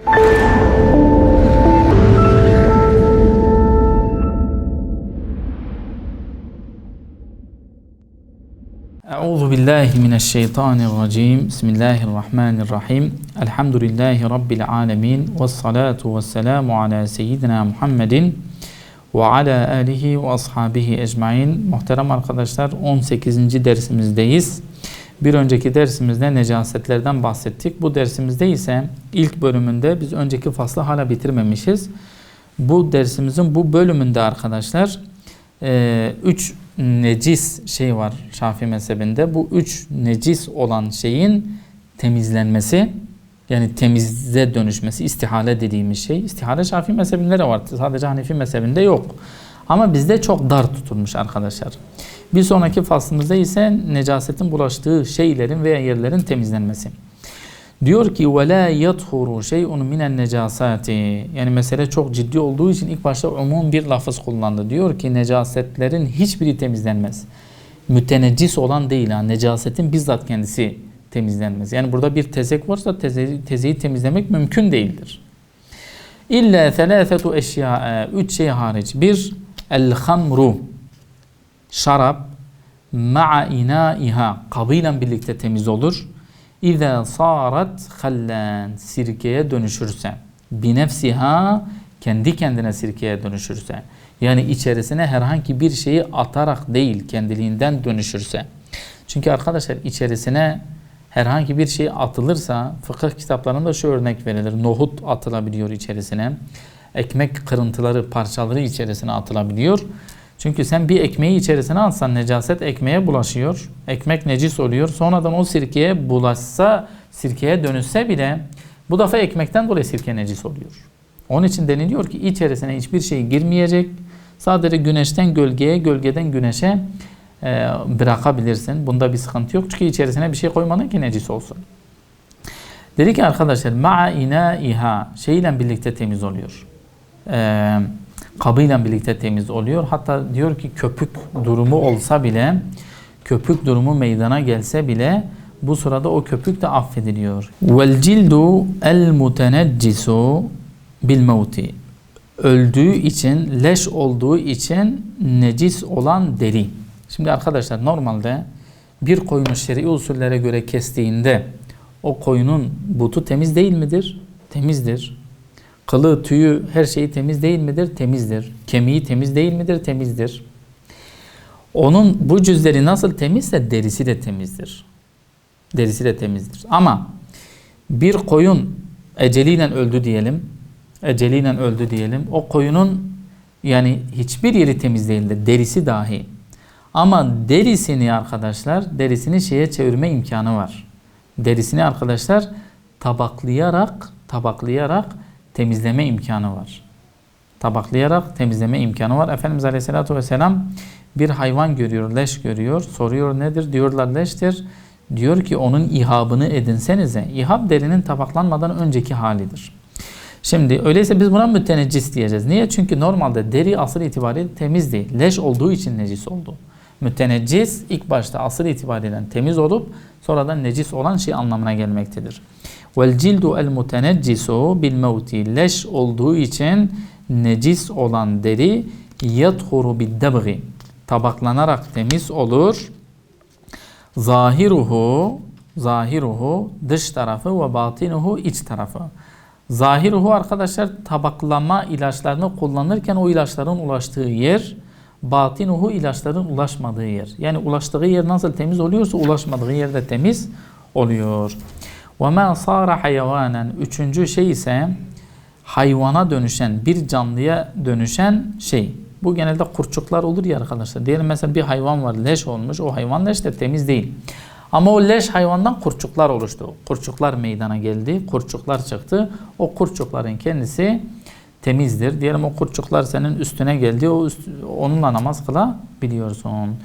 أعوذ بالله من الشيطان الرجيم بسم الله الرحمن الرحيم الحمد لله رب العالمين والصلاة والسلام على سيدنا محمد وعلى آله وأصحابه أجمعين محترم ecmain. Muhterem arkadaşlar 18. dersimizdeyiz. Bir önceki dersimizde necasetlerden bahsettik. Bu dersimizde ise ilk bölümünde biz önceki faslı hala bitirmemişiz. Bu dersimizin bu bölümünde arkadaşlar 3 necis şey var Şafii mezhebinde. Bu üç necis olan şeyin temizlenmesi yani temize dönüşmesi istihale dediğimiz şey. İstihale Şafii mezhebinde de var. Sadece Hanefi mezhebinde yok. Ama bizde çok dar tutulmuş arkadaşlar. Bir sonraki faslımızda ise necasetin bulaştığı şeylerin veya yerlerin temizlenmesi. Diyor ki وَلَا يَطْهُرُ شَيْءٌ مِنَ النَّجَاسَاتِ Yani mesele çok ciddi olduğu için ilk başta umum bir lafız kullandı. Diyor ki necasetlerin hiçbiri temizlenmez. Müteneccis olan değil ha. Necasetin bizzat kendisi temizlenmez. Yani burada bir tezek varsa teze, tezeyi temizlemek mümkün değildir. İlla thelâfetu eşya Üç şey hariç. Bir, el hamru. Şarap. Ma'a inaiha. Kabıyla birlikte temiz olur. İza sarat hallan sirkeye dönüşürse binefsiha kendi kendine sirkeye dönüşürse yani içerisine herhangi bir şeyi atarak değil kendiliğinden dönüşürse çünkü arkadaşlar içerisine herhangi bir şey atılırsa fıkıh kitaplarında şu örnek verilir nohut atılabiliyor içerisine ekmek kırıntıları parçaları içerisine atılabiliyor çünkü sen bir ekmeği içerisine atsan necaset ekmeğe bulaşıyor. Ekmek necis oluyor. Sonradan o sirkeye bulaşsa, sirkeye dönüşse bile bu defa ekmekten dolayı sirke necis oluyor. Onun için deniliyor ki içerisine hiçbir şey girmeyecek. Sadece güneşten gölgeye, gölgeden güneşe e, bırakabilirsin. Bunda bir sıkıntı yok. Çünkü içerisine bir şey koymadın ki necis olsun. Dedi ki arkadaşlar ma'a inaiha şeyle birlikte temiz oluyor. Eee kabıyla birlikte temiz oluyor. Hatta diyor ki köpük durumu olsa bile köpük durumu meydana gelse bile bu sırada o köpük de affediliyor. Vel cildu el muteneccisu bil mevti. Öldüğü için, leş olduğu için necis olan deri. Şimdi arkadaşlar normalde bir koyunu şer'i usullere göre kestiğinde o koyunun butu temiz değil midir? Temizdir. Kılı, tüyü, her şeyi temiz değil midir? Temizdir. Kemiği temiz değil midir? Temizdir. Onun bu cüzleri nasıl temizse derisi de temizdir. Derisi de temizdir. Ama bir koyun eceliyle öldü diyelim. Eceliyle öldü diyelim. O koyunun yani hiçbir yeri temiz değildir. Derisi dahi. Ama derisini arkadaşlar, derisini şeye çevirme imkanı var. Derisini arkadaşlar tabaklayarak, tabaklayarak temizleme imkanı var. Tabaklayarak temizleme imkanı var. Efendimiz Aleyhisselatü Vesselam bir hayvan görüyor, leş görüyor. Soruyor nedir? Diyorlar leştir. Diyor ki onun ihabını edinsenize. İhab derinin tabaklanmadan önceki halidir. Şimdi öyleyse biz buna müteneccis diyeceğiz. Niye? Çünkü normalde deri asıl itibariyle temiz değil. Leş olduğu için necis oldu. Müteneccis ilk başta asıl itibariyle temiz olup sonradan necis olan şey anlamına gelmektedir. Vel cildu el muteneccisu bil mevti. Leş olduğu için necis olan deri yathuru bid debgi. Tabaklanarak temiz olur. Zahiruhu zahiruhu dış tarafı ve batinuhu iç tarafı. Zahiruhu arkadaşlar tabaklama ilaçlarını kullanırken o ilaçların ulaştığı yer batinuhu ilaçların ulaşmadığı yer. Yani ulaştığı yer nasıl temiz oluyorsa ulaşmadığı yer de temiz oluyor. وَمَا صَارَ hayvanen Üçüncü şey ise hayvana dönüşen, bir canlıya dönüşen şey. Bu genelde kurçuklar olur ya arkadaşlar. Diyelim mesela bir hayvan var leş olmuş. O hayvan leş de temiz değil. Ama o leş hayvandan kurçuklar oluştu. Kurçuklar meydana geldi. Kurçuklar çıktı. O kurçukların kendisi temizdir. Diyelim o kurçuklar senin üstüne geldi. O üst, onunla namaz kılabiliyorsun.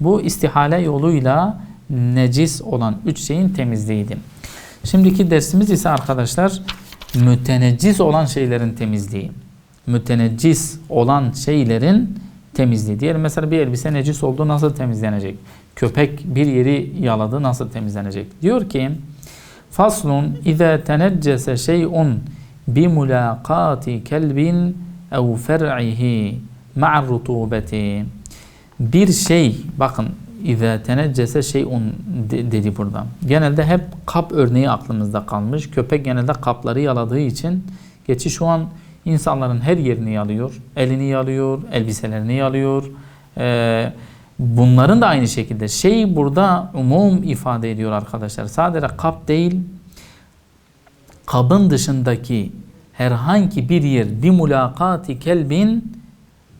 Bu istihale yoluyla necis olan üç şeyin temizliğiydi. Şimdiki dersimiz ise arkadaşlar müteneccis olan şeylerin temizliği. Müteneccis olan şeylerin temizliği. Diyelim mesela bir elbise necis oldu nasıl temizlenecek? Köpek bir yeri yaladı nasıl temizlenecek? Diyor ki Faslun izâ teneccese şey'un bi mulaqati kelbin ev fer'ihi ma'ar rutubeti. Bir şey bakın İza teneccese şeyun de- dedi burada. Genelde hep kap örneği aklımızda kalmış. Köpek genelde kapları yaladığı için geçi şu an insanların her yerini yalıyor. Elini yalıyor, elbiselerini yalıyor. Ee, bunların da aynı şekilde şey burada umum ifade ediyor arkadaşlar. Sadece kap değil, kabın dışındaki herhangi bir yer bir mulakati kelbin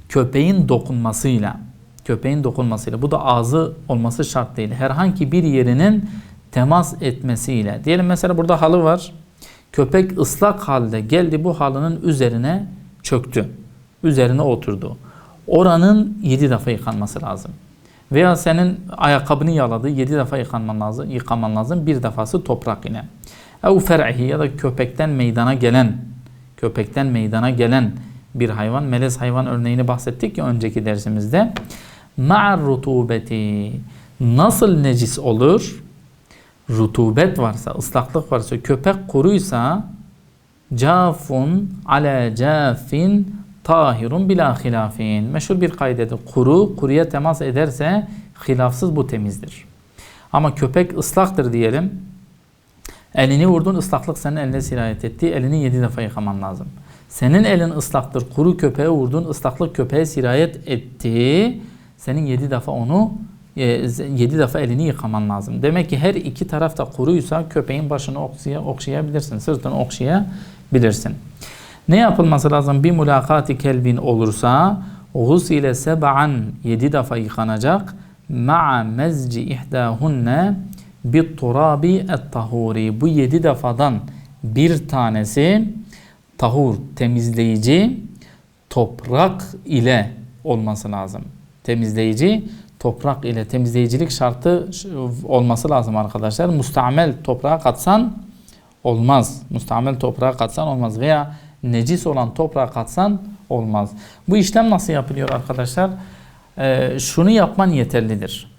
köpeğin dokunmasıyla köpeğin dokunmasıyla bu da ağzı olması şart değil. Herhangi bir yerinin temas etmesiyle. Diyelim mesela burada halı var. Köpek ıslak halde geldi bu halının üzerine çöktü. Üzerine oturdu. Oranın 7 defa yıkanması lazım. Veya senin ayakkabını yaladı 7 defa yıkanman lazım, yıkaman lazım. Bir defası toprak ile. Ev fer'ihi ya da köpekten meydana gelen köpekten meydana gelen bir hayvan, melez hayvan örneğini bahsettik ya önceki dersimizde. Ma'ar rutubeti. Nasıl necis olur? Rutubet varsa, ıslaklık varsa, köpek kuruysa cafun ala cafin tahirun bila hilafin. Meşhur bir kaydedir. Kuru, kuruya temas ederse hilafsız bu temizdir. Ama köpek ıslaktır diyelim. Elini vurdun ıslaklık senin eline sirayet etti. Elini yedi defa yıkaman lazım. Senin elin ıslaktır. Kuru köpeğe vurdun ıslaklık köpeğe sirayet etti. Senin yedi defa onu e, yedi defa elini yıkaman lazım. Demek ki her iki taraf da kuruysa köpeğin başını okşaya, okşayabilirsin. Sırtını okşayabilirsin. Ne yapılması lazım? Bir mülakati kelbin olursa ile seb'an yedi defa yıkanacak. Ma'a mezci ihdahunne bir turabi et tahuri. Bu yedi defadan bir tanesi tahur temizleyici toprak ile olması lazım. Temizleyici toprak ile temizleyicilik şartı olması lazım arkadaşlar. Mustamel toprağa katsan olmaz. Mustamel toprağa katsan olmaz veya necis olan toprağa katsan olmaz. Bu işlem nasıl yapılıyor arkadaşlar? Ee, şunu yapman yeterlidir.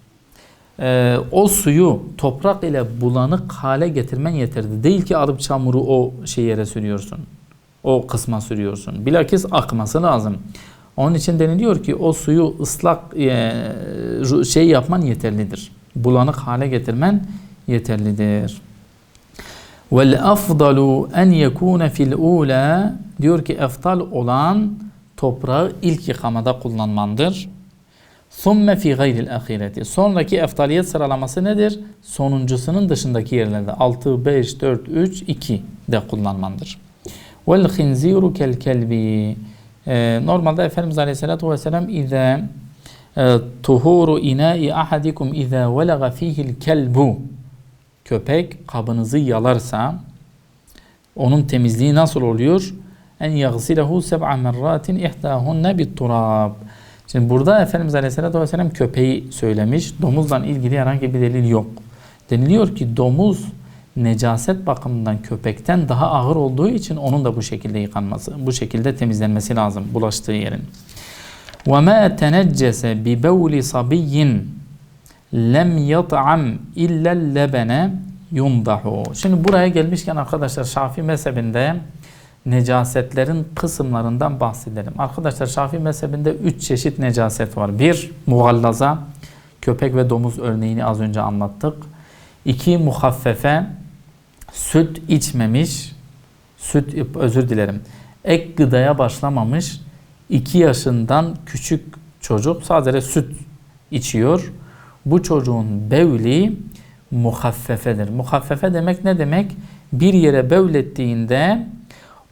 Ee, o suyu toprak ile bulanık hale getirmen yeterli. Değil ki alıp çamuru o şey yere sürüyorsun. O kısma sürüyorsun. Bilakis akması lazım. Onun için deniliyor ki o suyu ıslak e, şey yapman yeterlidir. Bulanık hale getirmen yeterlidir. Vel afdalu en yekune fil ula diyor ki eftal olan toprağı ilk yıkamada kullanmandır. Thumme fi gayril ahireti. Sonraki eftaliyet sıralaması nedir? Sonuncusunun dışındaki yerlerde 6, 5, 4, 3, 2 de kullanmandır. Vel khinziru kel kelbi. Ee, normalde Efendimiz Aleyhisselatü Vesselam İzâ e, tuhuru inâi ahadikum izâ velaga fihil kelbu köpek kabınızı yalarsa onun temizliği nasıl oluyor? En yagsilehu seb'a merratin ihtahunne bit turab. Şimdi burada Efendimiz Aleyhisselatü Vesselam köpeği söylemiş. Domuzla ilgili herhangi bir delil yok. Deniliyor ki domuz necaset bakımından köpekten daha ağır olduğu için onun da bu şekilde yıkanması, bu şekilde temizlenmesi lazım bulaştığı yerin. وَمَا تَنَجَّسَ بِبَوْلِ صَبِيٍّ lem yat'am illa lebene yundahu. Şimdi buraya gelmişken arkadaşlar Şafii mezhebinde necasetlerin kısımlarından bahsedelim. Arkadaşlar Şafii mezhebinde üç çeşit necaset var. Bir, mugallaza, köpek ve domuz örneğini az önce anlattık. İki, muhaffefe, süt içmemiş, süt özür dilerim, ek gıdaya başlamamış, iki yaşından küçük çocuk sadece süt içiyor. Bu çocuğun bevli muhaffefedir. Muhaffefe demek ne demek? Bir yere bevlettiğinde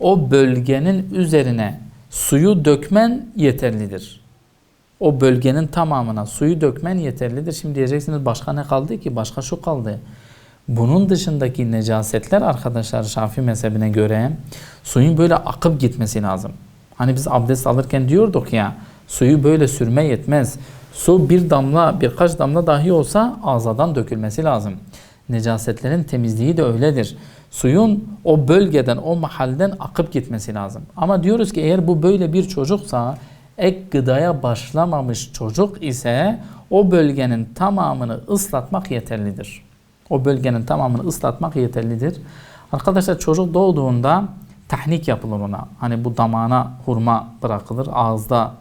o bölgenin üzerine suyu dökmen yeterlidir. O bölgenin tamamına suyu dökmen yeterlidir. Şimdi diyeceksiniz başka ne kaldı ki? Başka şu kaldı. Bunun dışındaki necasetler arkadaşlar Şafii mezhebine göre suyun böyle akıp gitmesi lazım. Hani biz abdest alırken diyorduk ya suyu böyle sürme yetmez. Su bir damla birkaç damla dahi olsa ağzadan dökülmesi lazım. Necasetlerin temizliği de öyledir. Suyun o bölgeden, o mahalden akıp gitmesi lazım. Ama diyoruz ki eğer bu böyle bir çocuksa, ek gıdaya başlamamış çocuk ise o bölgenin tamamını ıslatmak yeterlidir. O bölgenin tamamını ıslatmak yeterlidir. Arkadaşlar çocuk doğduğunda tahnik yapılır ona. Hani bu damağına hurma bırakılır. Ağızda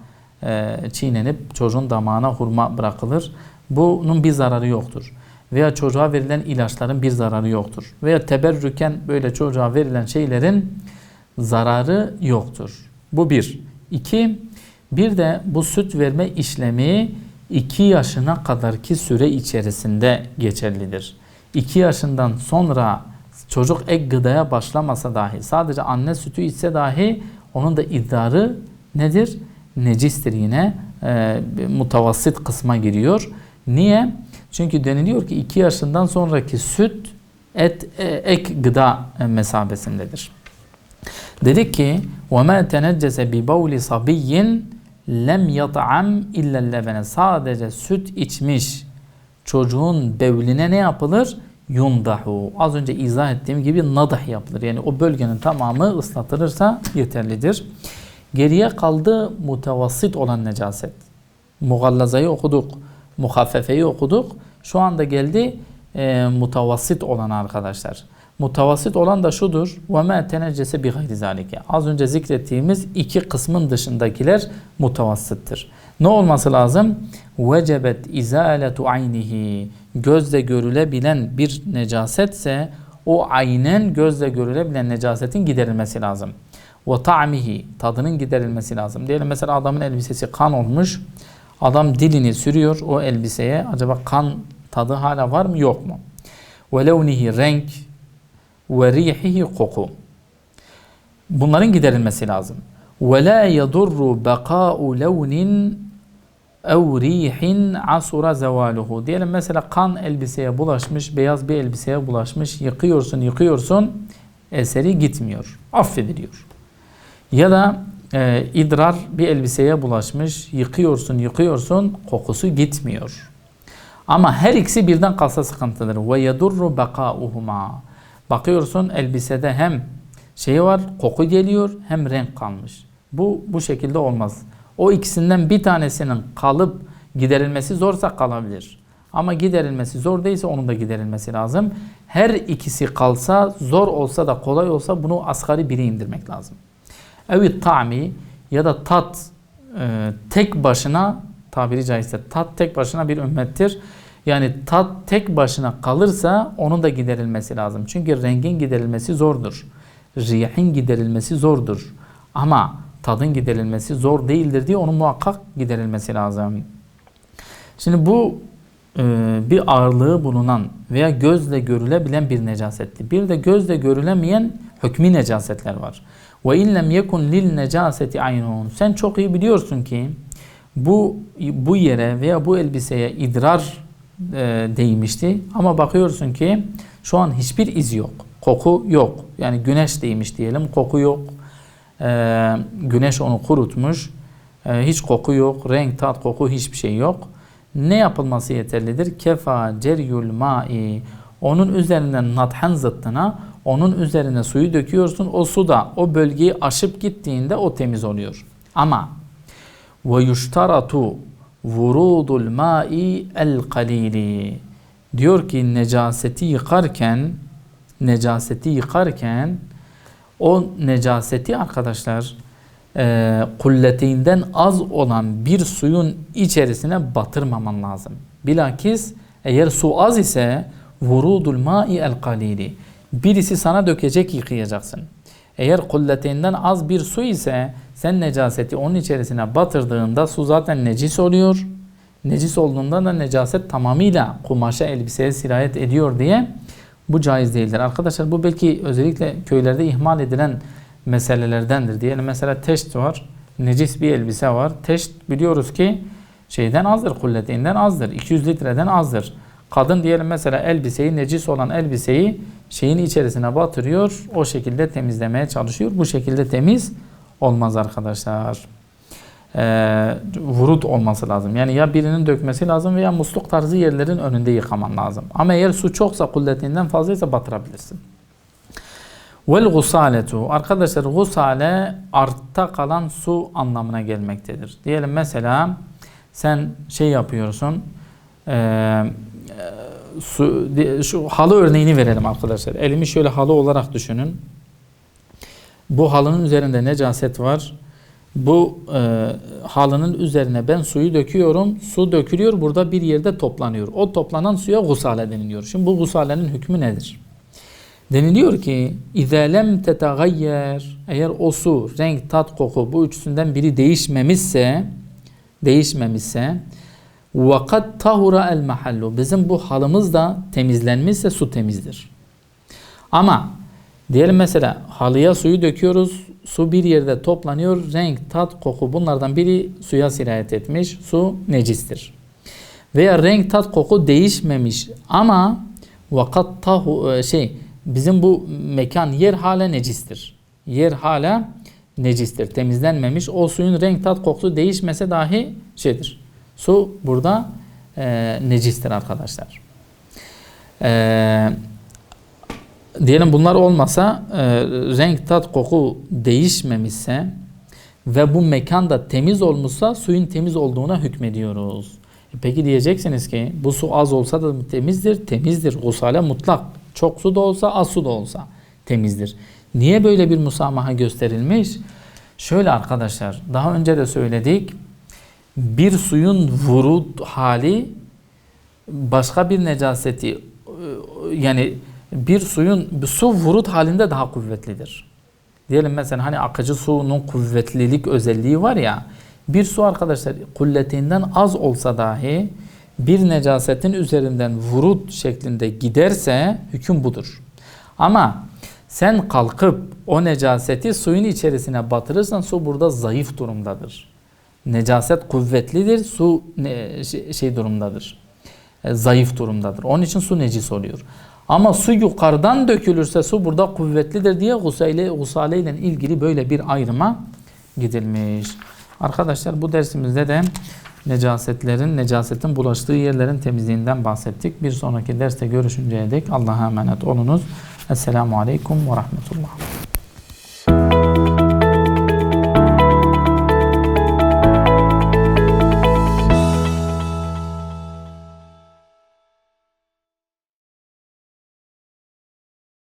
e, çiğnenip çocuğun damağına hurma bırakılır. Bunun bir zararı yoktur. Veya çocuğa verilen ilaçların bir zararı yoktur. Veya teberrüken böyle çocuğa verilen şeylerin zararı yoktur. Bu bir. İki, bir de bu süt verme işlemi 2 yaşına kadarki süre içerisinde geçerlidir. 2 yaşından sonra çocuk ek gıdaya başlamasa dahi sadece anne sütü içse dahi onun da idrarı nedir? Necistir yine e, mutavassit kısma giriyor. Niye? Çünkü deniliyor ki 2 yaşından sonraki süt et e, ek gıda e, mesabesindedir. Dedik ki وَمَا تَنَجَّسَ بِبَوْلِ صَبِيٍّ lem yat'am illa levene. Sadece süt içmiş çocuğun bevline ne yapılır? Yundahu. Az önce izah ettiğim gibi nadah yapılır. Yani o bölgenin tamamı ıslatılırsa yeterlidir. Geriye kaldı mutevassit olan necaset. Mugallazayı okuduk. Muhaffefeyi okuduk. Şu anda geldi e, mutavassit olan arkadaşlar. Mutavassit olan da şudur. وَمَا تَنَجَّسَ بِغَيْرِ ذَٰلِكَ Az önce zikrettiğimiz iki kısmın dışındakiler mutavassıttır. Ne olması lazım? وَجَبَتْ اِزَالَةُ عَيْنِهِ Gözle görülebilen bir necasetse o aynen gözle görülebilen necasetin giderilmesi lazım. وَطَعْمِهِ Tadının giderilmesi lazım. Diyelim mesela adamın elbisesi kan olmuş. Adam dilini sürüyor o elbiseye. Acaba kan tadı hala var mı yok mu? وَلَوْنِهِ Renk, ve rihihi koku. Bunların giderilmesi lazım. Ve la yadurru beka'u levnin ev rihin asura zevaluhu. Diyelim mesela kan elbiseye bulaşmış, beyaz bir elbiseye bulaşmış, yıkıyorsun, yıkıyorsun, eseri gitmiyor, affediliyor. Ya da e, idrar bir elbiseye bulaşmış, yıkıyorsun, yıkıyorsun, kokusu gitmiyor. Ama her ikisi birden kalsa sıkıntıdır. Ve yedurru beka'uhuma. Bakıyorsun elbisede hem şey var, koku geliyor hem renk kalmış. Bu bu şekilde olmaz. O ikisinden bir tanesinin kalıp giderilmesi zorsa kalabilir. Ama giderilmesi zor değilse onun da giderilmesi lazım. Her ikisi kalsa zor olsa da kolay olsa bunu asgari biri indirmek lazım. Evet ta'mi ya da tat e, tek başına tabiri caizse tat tek başına bir ümmettir. Yani tat tek başına kalırsa onun da giderilmesi lazım. Çünkü rengin giderilmesi zordur. Rihin giderilmesi zordur. Ama tadın giderilmesi zor değildir diye onun muhakkak giderilmesi lazım. Şimdi bu e, bir ağırlığı bulunan veya gözle görülebilen bir necasetti. Bir de gözle görülemeyen hükmü necasetler var. Ve illem yekun lil necaseti aynun. Sen çok iyi biliyorsun ki bu bu yere veya bu elbiseye idrar e, değmişti. Ama bakıyorsun ki şu an hiçbir iz yok. Koku yok. Yani güneş değmiş diyelim. Koku yok. E, güneş onu kurutmuş. E, hiç koku yok. Renk, tat, koku hiçbir şey yok. Ne yapılması yeterlidir? Kefa ceryul ma'i. Onun üzerinden nathan zıttına onun üzerine suyu döküyorsun. O su da o bölgeyi aşıp gittiğinde o temiz oluyor. Ama ve yuştaratu vurudul ma'i el kalili. Diyor ki necaseti yıkarken necaseti yıkarken o necaseti arkadaşlar e, kulletinden az olan bir suyun içerisine batırmaman lazım. Bilakis eğer su az ise vurudul ma'i el kalili. Birisi sana dökecek yıkayacaksın. Eğer kulletinden az bir su ise sen necaseti onun içerisine batırdığında su zaten necis oluyor. Necis olduğunda da necaset tamamıyla kumaşa elbiseye sirayet ediyor diye bu caiz değildir. Arkadaşlar bu belki özellikle köylerde ihmal edilen meselelerdendir. Diyelim mesela teşt var. Necis bir elbise var. Teşt biliyoruz ki şeyden azdır, kulletinden azdır. 200 litreden azdır. Kadın diyelim mesela elbiseyi, necis olan elbiseyi şeyin içerisine batırıyor. O şekilde temizlemeye çalışıyor. Bu şekilde temiz olmaz arkadaşlar. Ee, vurut olması lazım. Yani ya birinin dökmesi lazım veya musluk tarzı yerlerin önünde yıkaman lazım. Ama eğer su çoksa kulletinden fazlaysa batırabilirsin. Vel gusaletu. Arkadaşlar gusale artta kalan su anlamına gelmektedir. Diyelim mesela sen şey yapıyorsun. Eee su, şu halı örneğini verelim arkadaşlar. Elimi şöyle halı olarak düşünün. Bu halının üzerinde necaset var. Bu e, halının üzerine ben suyu döküyorum. Su dökülüyor. Burada bir yerde toplanıyor. O toplanan suya gusale deniliyor. Şimdi bu gusalenin hükmü nedir? Deniliyor ki izelem tetagayyer eğer o su renk tat koku bu üçünden biri değişmemişse değişmemişse وَقَدْ tahura el mahallu Bizim bu halımız da temizlenmişse su temizdir. Ama diyelim mesela halıya suyu döküyoruz. Su bir yerde toplanıyor. Renk, tat, koku bunlardan biri suya sirayet etmiş. Su necistir. Veya renk, tat, koku değişmemiş ama vakat tahu e, şey bizim bu mekan yer hala necistir. Yer hala necistir. Temizlenmemiş. O suyun renk, tat, kokusu değişmese dahi şeydir. Su burada e, necistir arkadaşlar. Eee diyelim bunlar olmasa e, renk, tat, koku değişmemişse ve bu mekan da temiz olmuşsa suyun temiz olduğuna hükmediyoruz. E peki diyeceksiniz ki bu su az olsa da temizdir, temizdir. Gusale mutlak. Çok su da olsa, az su da olsa temizdir. Niye böyle bir musamaha gösterilmiş? Şöyle arkadaşlar, daha önce de söyledik. Bir suyun vurut hali başka bir necaseti e, yani bir suyun su vurut halinde daha kuvvetlidir. Diyelim mesela hani akıcı suyun kuvvetlilik özelliği var ya bir su arkadaşlar kulletinden az olsa dahi bir necasetin üzerinden vurut şeklinde giderse hüküm budur. Ama sen kalkıp o necaseti suyun içerisine batırırsan su burada zayıf durumdadır. Necaset kuvvetlidir, su ne, şey, şey durumdadır. E, zayıf durumdadır. Onun için su necis oluyor. Ama su yukarıdan dökülürse su burada kuvvetlidir diye gusale, gusale ile ilgili böyle bir ayrıma gidilmiş. Arkadaşlar bu dersimizde de necasetlerin, necasetin bulaştığı yerlerin temizliğinden bahsettik. Bir sonraki derste görüşünceye dek Allah'a emanet olunuz. Esselamu Aleyküm ve Rahmetullah.